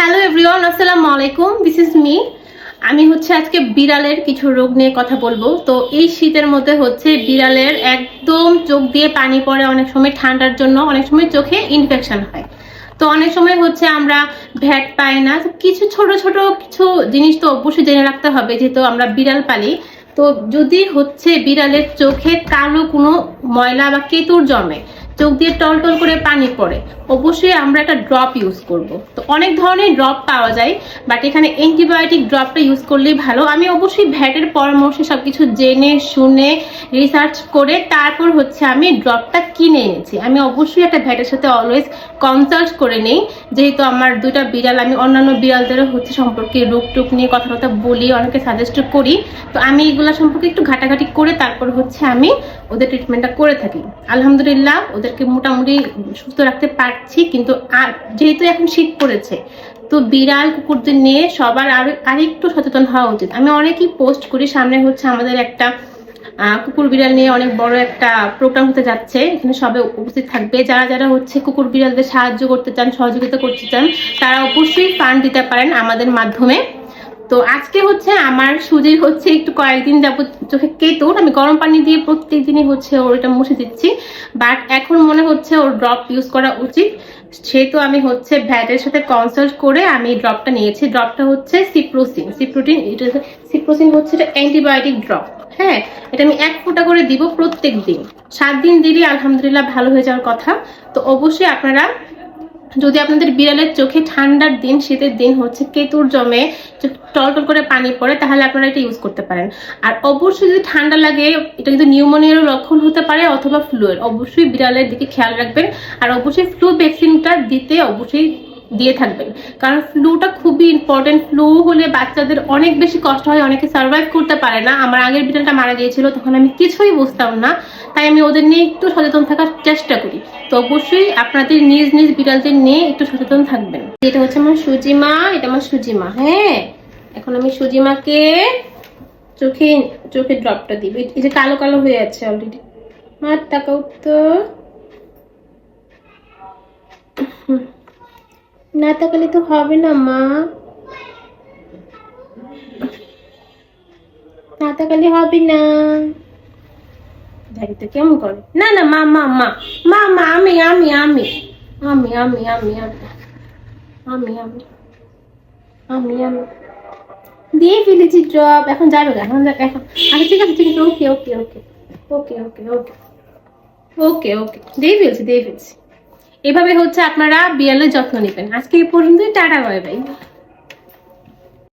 Hello everyone আসসালামু আলাইকুম this is me আমি হচ্ছে আজকে বিড়ালের কিছু রোগ নিয়ে কথা বলব। তো এই শীতের মধ্যে হচ্ছে বিড়ালের একদম চোখ দিয়ে পানি পড়ে, অনেক সময় ঠান্ডার জন্য, অনেক সময় চোখে ইনফেকশন হয়। তো অনেক সময় হচ্ছে আমরা ভ্যাট পাই না। কিছু ছোট ছোট কিছু জিনিস তো অবশ্যই জেনে রাখতে হবে, যেহেতু আমরা বিড়াল পালি। তো যদি হচ্ছে বিড়ালের চোখে কালো কোনো ময়লা বা কেতুর জমে চোখ দিয়ে টলটল করে পানি পড়ে। অবশ্যই আমরা একটা ড্রপ ইউজ করব। তো অনেক ধরনের ড্রপ পাওয়া যায় বাট এখানে অ্যান্টিবায়োটিক ড্রপটা ইউজ করলেই ভালো। আমি অবশ্যই ভ্যাটের পরামর্শে সব কিছু জেনে, শুনে রিসার্চ করে তারপর হচ্ছে আমি ড্রপটা কিনে এনেছি। আমি অবশ্যই একটা ভ্যাটের সাথে অলওয়েজ কনসাল্ট করে নেই। যেহেতু আমার দুইটা বিড়াল, আমি অন্যান্য বিড়ালদেরও হচ্ছে সম্পর্কে রোগ টুক নিয়ে কথা কথা বলি, অনেকে সাজেস্ট করি। তো আমি এগুলো সম্পর্কে একটু ঘাটাঘাটি করে তারপর হচ্ছে আমি ওদের ট্রিটমেন্টটা করে থাকি। আলহামদুলিল্লাহ, ওদেরকে মোটামুটি সুস্থ রাখতে পারছি, কিন্তু আর যেহেতু এখন শীত পড়েছে, তো বিড়াল কুকুরদের নিয়ে সবার আরও আরেকটু সচেতন হওয়া উচিত। আমি অনেকেই পোস্ট করি, সামনে হচ্ছে আমাদের একটা কুকুর বিড়াল নিয়ে অনেক বড় একটা প্রোগ্রাম হতে যাচ্ছে। এখানে সবাই উপস্থিত থাকবে। যারা যারা হচ্ছে কুকুর বিড়ালদের সাহায্য করতে চান, সহযোগিতা করতে চান, তারা অবশ্যই ফান্ড দিতে পারেন আমাদের মাধ্যমে। তো আজকে হচ্ছে আমার সুজির হচ্ছে একটু কয়েকদিন যাবত চোখে কেতুর আমি গরম পানি দিয়ে প্রত্যেক দিনই হচ্ছে ওর এটা মুছে দিচ্ছি। বাট এখন মনে হচ্ছে ওর ড্রপ ইউজ করা উচিত। সেহেতু আমি হচ্ছে ভ্যাটের সাথে কনসাল্ট করে আমি ড্রপটা নিয়েছি। ড্রপটা হচ্ছে সিপ্রোসিন সিপ্রোটিন এটা সিপ্রোসিন হচ্ছে এটা অ্যান্টিবায়োটিক ড্রপ হ্যাঁ এটা আমি এক ফোঁটা করে দিব প্রত্যেক দিন। সাত দিন দিলে আলহামদুলিল্লাহ ভালো হয়ে যাওয়ার কথা। তো অবশ্যই আপনারা, যদি আপনাদের বিড়ালের চোখে ঠান্ডার দিন, শীতের দিন হচ্ছে কেতুর জমে টলটল করে পানি পড়ে, তাহলে আপনারা এটা ইউজ করতে পারেন। আর অবশ্যই যদি ঠান্ডা লাগে, এটা কিন্তু নিউমোনিয়ার লক্ষণ হতে পারে অথবা ফ্লুয়ের অবশ্যই বিড়ালের দিকে খেয়াল রাখবেন। আর অবশ্যই ফ্লু ভ্যাকসিনটা দিতে অবশ্যই দিয়ে থাকবেন কারণ ফ্লুটা খুবই ইম্পর্টেন্ট ফ্লু হলে বাচ্চাদের অনেক বেশি কষ্ট হয়, অনেকে সার্ভাইভ করতে পারে না। আমার আগের বিড়ালটা মারা গিয়েছিল, তখন আমি কিছুই বুঝতাম না। তাই আমি ওদের নিয়ে একটু সচেতন থাকার চেষ্টা করি। তো অবশ্যই আপনাদের নিজ নিজ বিড়ালদের নিয়ে একটু সচেতন থাকবেন। এটা হচ্ছে আমার সুজিমা, এটা আমার সুজিমা হ্যাঁ? এখন আমি সুজিমাকে চোখে চোখে ড্রপটা দিব। এই- যে কালো কালো হয়ে আছে অলরেডি মার তাকাও তো। হুম। না তাকালে তো হবে না মা না তাকালে হবে না দেখি তো কেমন করে না না মা মা মা মা মা আমি আমি আমি আমি আমি আমি আমি আমি আমি আমি আমি দিয়ে ফেলেছি ড্রপ এখন যাবে এখন এখন আচ্ছা ঠিক আছে ঠিক আছে ওকে ওকে ওকে ওকে ওকে ওকে ওকে ওকে দিয়ে ফেলছি দিয়ে ফেলছি এভাবে হচ্ছে আপনারা বিয়ালের যত্ন নেবেন। আজকে এই পর্যন্তই টাটা বাই বাই।